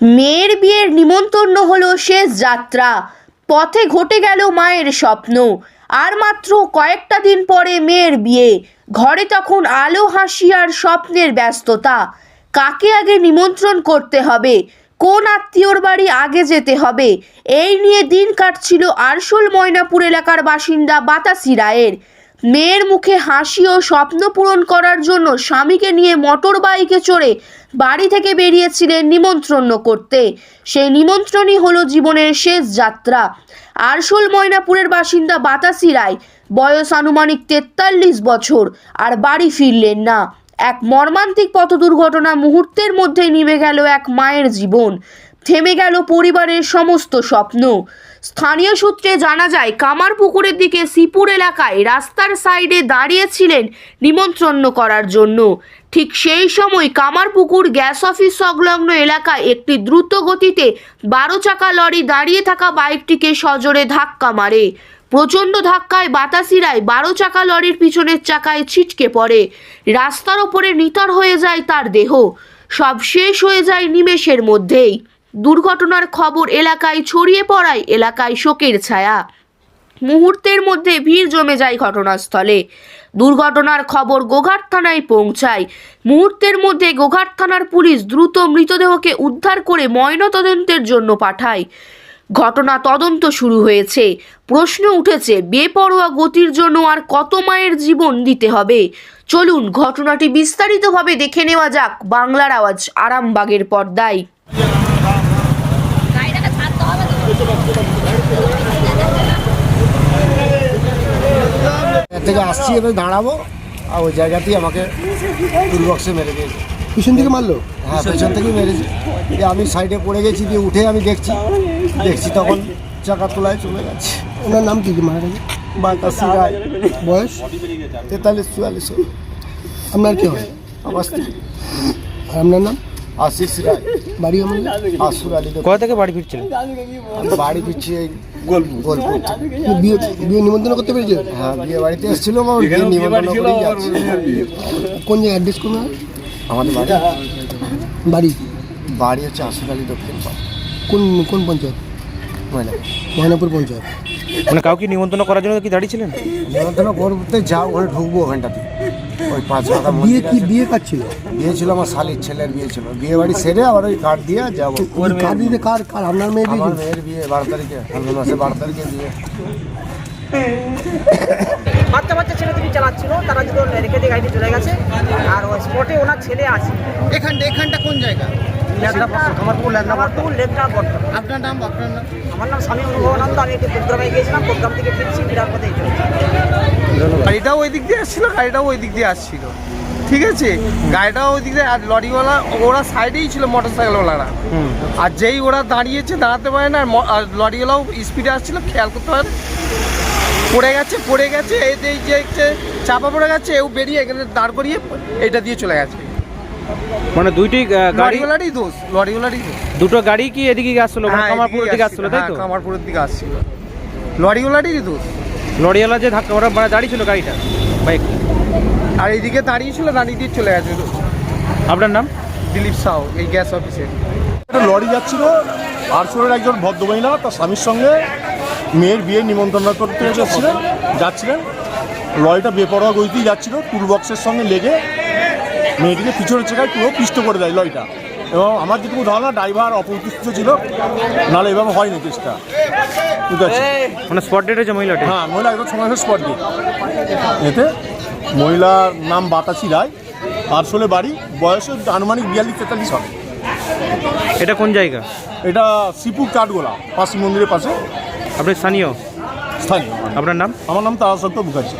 মেয়ের বিয়ের নিমন্ত্রণ হলো শেষ যাত্রা। পথে ঘটে গেল মায়ের স্বপ্ন। আর মাত্র কয়েকটা দিন পরে মেয়ের বিয়ে। ঘরে তখন আলো, হাসি আর স্বপ্নের ব্যস্ততা। কাকে আগে নিমন্ত্রণ করতে হবে? কোন আত্মীয়র বাড়ি আগে যেতে হবে? এই নিয়ে দিন কাটছিল আরশোল, ময়নাপুর এলাকার বাসিন্দা বাতাসি রায়ের। মেয়ের মুখে হাসি ও স্বপ্ন পূরণ করার জন্য স্বামীকে নিয়ে মোটর বাইকে চড়ে বাড়ি থেকে বেরিয়েছিলেন নিমন্ত্রণ করতে। সেই নিমন্ত্রণই হলো জীবনের শেষ যাত্রা। আরশোল ময়নাপুরের বাসিন্দা বাতাসি রায়, বয়স আনুমানিক তেতাল্লিশ বছর, আর বাড়ি ফিরলেন না। এক মর্মান্তিক পথ দুর্ঘটনা মুহূর্তের মধ্যে নিভে গেল এক মায়ের জীবন। থেমে গেল পরিবারের সমস্ত স্বপ্ন। স্থানীয় সূত্রে জানা যায় কামারপুকুরের দিকে সিপুর এলাকায় রাস্তার সাইডে দাঁড়িয়েছিলেন নিমন্ত্রণ করার জন্য। ঠিক সেই সময় কামারপুকুর গ্যাস অফিস সংলগ্ন এলাকায় একটি দ্রুত গতিতে বারো চাকা লরি দাঁড়িয়ে থাকা বাইকটিকে সজোরে ধাক্কা মারে। প্রচণ্ড ধাক্কায় বাতাসিরায় বারো চাকা লরির পিছনের চাকায় ছিটকে পড়ে। রাস্তার ওপরে নিতর হয়ে যায় তার দেহ। সব শেষ হয়ে যায় নিমেষের মধ্যেই। দুর্ঘটনার খবর এলাকায় ছড়িয়ে পড়ায় এলাকায় শোকের ছায়া। মুহূর্তের মধ্যে ভিড় জমে যায় ঘটনাস্থলে। দুর্ঘটনার খবর গোঘাট থানায় পৌঁছায়। মুহূর্তের মধ্যে গোঘাট থানার পুলিশ দ্রুত মৃতদেহকে উদ্ধার করে ময়নাতদন্তের জন্য পাঠায়। ঘটনা তদন্ত শুরু হয়েছে। প্রশ্ন উঠেছে, বেপরোয়া গতির জন্য আর কত মায়ের জীবন দিতে হবে? চলুন, ঘটনাটি বিস্তারিতভাবে দেখে নেওয়া যাক। বাংলার আওয়াজ আরামবাগের পর্দায় গাড়িটাকে ছাড়তে হবে তো এর থেকে আসছি এবার দাঁড়াবো আর ওই জায়গাতেই আমাকে টুলবক্সে মেরে দিয়েছে। পিছন থেকে মারলো? হ্যাঁ পেছন থেকেই মেরেছে। দিয়ে আমি সাইডে পড়ে গেছি দিয়ে উঠে আমি দেখছি। দেখছি তখন চাকা তোলায় চলে গেছে। ওনার নাম কি কি মারা গেছে? বাতাসি রায় বয়স? তেতাল্লিশ চুয়াল্লিশ। আপনার কি হয়? আমার স্ত্রী। আর আপনার নাম? আশিস রায়। বাড়ি আমার আসুর আলী দোকান। কোথা থেকে বাড়ি ফিরছিলেন? আমি বাড়ি ফিরছি এই গোলপুর। বিয়ে বিয়ে নিমন্ত্রণ করতে পেরেছে? হ্যাঁ বিয়ে বাড়িতে এসেছিল আমার বিয়ে নিমন্ত্রণ করেই যাচ্ছি। কোন জায়গায় অ্যাড্রেস কোন আমাদের বাড়ি? বাড়ি। বাড়ি হচ্ছে আসুর আলী দক্ষিণ কোন কোন পঞ্চায়েত? মহিলা ময়নাপুর পঞ্চায়েত। মানে কাউকে নিমন্ত্রণ করার জন্য কি দাঁড়িয়েছিলেন নিমন্ত্রণ করতে যাও ওখানে ঢুকবো ওখানটাতে। ওই পাঁচ টাকা বিয়ে কি বিয়ে কার ছিল? বিয়ে ছিল আমার শালির ছেলের বিয়ে ছিল। বিয়ে বাড়ি সেরে আবার ওই কার্ড দিয়ে যাব। ওর কার্ড দিতে কার কার আপনার মেয়ে আমার বিয়ে মেয়ের বিয়ে বারো তারিখে ফাল্গুন মাসে বারো তারিখে বিয়ে। বাচ্চা বাচ্চা ছেলে তিনি চালাচ্ছিল তারা দুটো রেখে দিয়ে গাড়িতে চলে গেছে আর ওই স্পটে ওনার ছেলে আছে। এখানটা এখানটা কোন জায়গা? কামারপুর কামারপুর লেবনা বর্তমান আপনার নাম আপনার নাম? আমার নাম স্বামী অনুভবানন্দ আমি একটু প্রোগ্রামে গিয়েছিলাম প্রোগ্রাম থেকে ফিরছি বিরাট পথে গাড়িটাও ওই দিক দিয়ে আসছিল গাড়িটাও ওই দিক দিয়ে আসছিল। ঠিক আছে? গাড়িটাও ওই দিক দিয়ে আর লরিওয়ালা ওরা সাইডেই ছিল মোটর সাইকেলওয়ালারা আর যেই ওরা দাঁড়িয়েছে দাঁড়াতে পারে না আর আর লরিওয়ালাও স্পিডে আসছিল খেয়াল করতে পারে? না। পড়ে গেছে পড়ে গেছে এই যে- এই যে যে চাপা পড়ে গেছে এও বেরিয়ে এখানে দাঁড় করিয়ে এটা দিয়ে চলে গেছে। মানে দুইটি গাড়ি লরিওয়ালারই দোষ লরিওয়ালারই দোষ। দুটো গাড়ি কি এদিকে আসছিল? মানে হ্যাঁ, কামারপুরের দিকে আসছিল, তাই তো? হ্যাঁ, কামারপুরের দিকে আসছিল। লরিওয়ালারই দোষ। লরিওয়ালা যে ধাক্কা ওরা মানে দাঁড়িয়ে ছিল গাড়িটা বাইক। আর এইদিকে দাঁড়িয়ে ছিল দাঁড়িয়ে দিয়ে চলে গেছে। আপনার নাম? দিলীপ সাউ এই গ্যাস অফিসে একটা লরি যাচ্ছিল আরশোরের একজন ভদ্রমহিলা তার স্বামীর সঙ্গে মেয়ের বিয়ে নিমন্ত্রণ করতে যাচ্ছিলেন যাচ্ছিলেন। লরিটা বেপরোয়া গতিতেই যাচ্ছিল টুল বক্সের সঙ্গে লেগে মেয়েটিকে পিছনের চেকায় পুরো পিষ্ট করে দেয় লয়টা। এবং আমার যেটুকু ধারণা ড্রাইভার অপ্রতিষ্ঠিত ছিল নাহলে এভাবে হয়নি কেসটা। বুঝতে পারছি মানে স্পট ডেট হয়েছে মহিলাটি হ্যাঁ মহিলা একদম সময় স্পট দিয়ে এতে মহিলার নাম বাতাসি রায় আরশোলে বাড়ি বয়স আনুমানিক বিয়াল্লিশ তেতাল্লিশ হবে। এটা কোন জায়গা? এটা শ্রীপুর কাঠগোলা পাশি মন্দিরের পাশে। আপনি স্থানীয়? স্থানীয়। আপনার নাম? আমার নাম তারাশঙ্কর মুখার্জি।